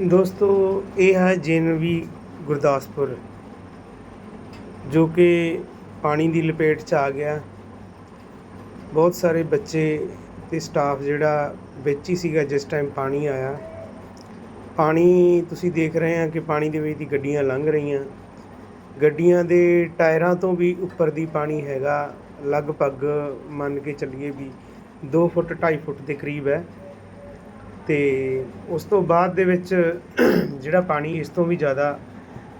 ਦੋਸਤੋ, ਇਹ ਹੈ ਜੇਨਵੀ ਗੁਰਦਾਸਪੁਰ, ਜੋ ਕਿ ਪਾਣੀ ਦੀ ਲਪੇਟ 'ਚ ਆ ਗਿਆ। ਬਹੁਤ ਸਾਰੇ ਬੱਚੇ ਤੇ ਸਟਾਫ ਜਿਹੜਾ ਵਿੱਚ ਹੀ ਸੀਗਾ ਜਿਸ ਟਾਈਮ ਪਾਣੀ ਆਇਆ। ਪਾਣੀ ਤੁਸੀਂ ਦੇਖ ਰਹੇ ਆ ਕਿ ਪਾਣੀ ਦੇ ਵਿੱਚ ਦੀ ਗੱਡੀਆਂ ਲੰਘ ਰਹੀਆਂ। ਗੱਡੀਆਂ ਦੇ ਟਾਇਰਾਂ ਤੋਂ ਵੀ ਉੱਪਰ ਦੀ ਪਾਣੀ ਹੈਗਾ। ਲਗਭਗ ਮੰਨ ਕੇ ਚੱਲੀਏ ਵੀ 2 ਫੁੱਟ 2.5 ਫੁੱਟ ਦੇ ਕਰੀਬ ਹੈ। ਤੇ ਉਸ ਤੋਂ ਬਾਅਦ ਦੇ ਵਿੱਚ ਜਿਹੜਾ ਪਾਣੀ ਇਸ ਤੋਂ ਵੀ ਜ਼ਿਆਦਾ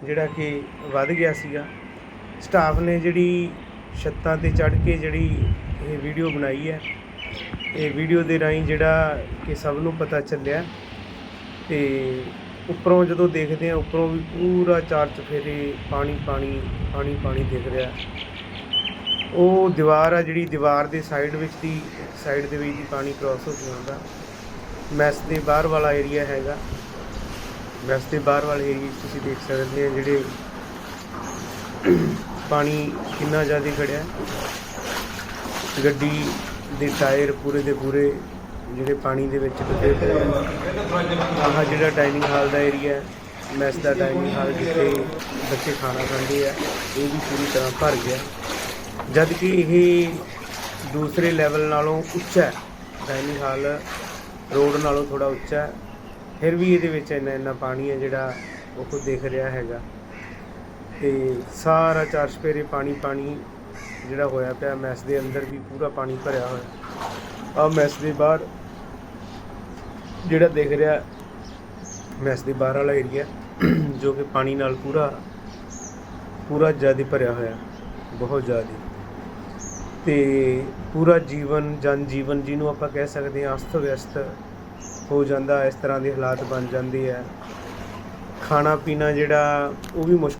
ਜਿਹੜਾ ਕਿ ਵੱਧ ਗਿਆ ਸੀਗਾ ਸਟਾਫ ਨੇ ਜਿਹੜੀ ਛੱਤਾਂ ਤੇ ਚੜ੍ਹ ਕੇ ਜਿਹੜੀ ਇਹ ਵੀਡੀਓ ਬਣਾਈ ਹੈ, ਇਹ ਵੀਡੀਓ ਦੇ ਰਾਹੀਂ ਜਿਹੜਾ ਕਿ ਸਭ ਨੂੰ ਪਤਾ ਚੱਲਿਆ ਤੇ ਉੱਪਰੋਂ ਜਦੋਂ ਦੇਖਦੇ ਆ ਉੱਪਰੋਂ ਵੀ ਪੂਰਾ ਚਾਰ ਚਫੇਰੇ ਪਾਣੀ ਪਾਣੀ ਪਾਣੀ ਪਾਣੀ ਦਿਖ ਰਿਹਾ। ਉਹ ਦੀਵਾਰ ਆ ਜਿਹੜੀ ਦੀਵਾਰ ਦੇ ਸਾਈਡ ਵਿੱਚ ਦੀ ਸਾਈਡ ਦੇ ਵਿੱਚ ਦੀ ਪਾਣੀ ਕ੍ਰਾਸ ਹੋ ਕੇ ਆਉਂਦਾ। ਮੈਸ ਦੇ ਬਾਹਰ ਵਾਲਾ ਏਰੀਆ ਹੈਗਾ। ਮੈਸ ਦੇ ਬਾਹਰ ਵਾਲੇ ਏਰੀਆ ਤੁਸੀਂ ਦੇਖ ਸਕਦੇ ਆ ਜਿਹੜੇ ਪਾਣੀ ਕਿੰਨਾ ਜ਼ਿਆਦਾ ਖੜਿਆ। ਗੱਡੀ ਦੇ ਟਾਇਰ ਪੂਰੇ ਦੇ ਪੂਰੇ ਜਿਹੜੇ ਪਾਣੀ ਦੇ ਵਿੱਚ ਡੁੱਬੇ ਪਏ ਆਹ ਜਿਹੜਾ ਡਾਈਨਿੰਗ ਹਾਲ ਦਾ ਏਰੀਆ ਹੈ, ਮੈਸ ਦਾ ਡਾਈਨਿੰਗ ਹਾਲ ਜਿੱਥੇ ਬੱਚੇ ਖਾਣਾ ਖਾਂਦੇ ਆ, ਇਹ ਵੀ ਪੂਰੀ ਤਰ੍ਹਾਂ ਭਰ ਗਿਆ। ਜਦ ਕਿ ਇਹ ਦੂਸਰੇ ਲੈਵਲ ਨਾਲੋਂ ਉੱਚਾ ਹੈ ਡਾਈਨਿੰਗ ਹਾਲ ਰੋਡ ਨਾਲੋਂ ਥੋੜਾ ਉੱਚਾ ਹੈ। ਫਿਰ ਵੀ ਇਹਦੇ ਵਿੱਚ ਇੰਨਾ ਇੰਨਾ ਪਾਣੀ ਹੈ ਜਿਹੜਾ ਉਹ ਦਿਖ ਰਿਹਾ ਹੈਗਾ। ਤੇ ਸਾਰਾ ਚਾਰ ਚੁਫੇਰੇ ਪਾਣੀ ਪਾਣੀ ਜਿਹੜਾ ਹੋਇਆ ਪਿਆ। ਮੈਸ ਦੇ ਅੰਦਰ ਵੀ ਪੂਰਾ ਪਾਣੀ ਭਰਿਆ ਹੋਇਆ। ਆ ਮੈਸ ਦੇ ਬਾਹਰ ਜਿਹੜਾ ਦਿਖ ਰਿਹਾ, ਮੈਸ ਦੇ ਬਾਹਰ ਵਾਲਾ ਏਰੀਆ ਜੋ ਕਿ ਪਾਣੀ ਨਾਲ ਪੂਰਾ ਪੂਰਾ ਜ਼ਿਆਦਾ ਭਰਿਆ ਹੋਇਆ। ਬਹੁਤ ਜ਼ਿਆਦਾ। ਤੇ ਪੂਰਾ ਜੀਵਨ, ਜਨ ਜੀਵਨ ਜਿਹਨੂੰ ਆਪਾਂ ਕਹਿ ਸਕਦੇ ਹਾਂ ਅਸਤ ਵਿਅਸਤ ਹੋ ਜਾਂਦਾ ਇਸ ਤਰ੍ਹਾਂ ਦੇ ਹਾਲਾਤ ਬਣ ਜਾਂਦੇ ਆ ਖਾਣਾ ਪੀਣਾ ਜਿਹੜਾ ਉਹ ਵੀ ਮੁਸ਼ਕਿਲ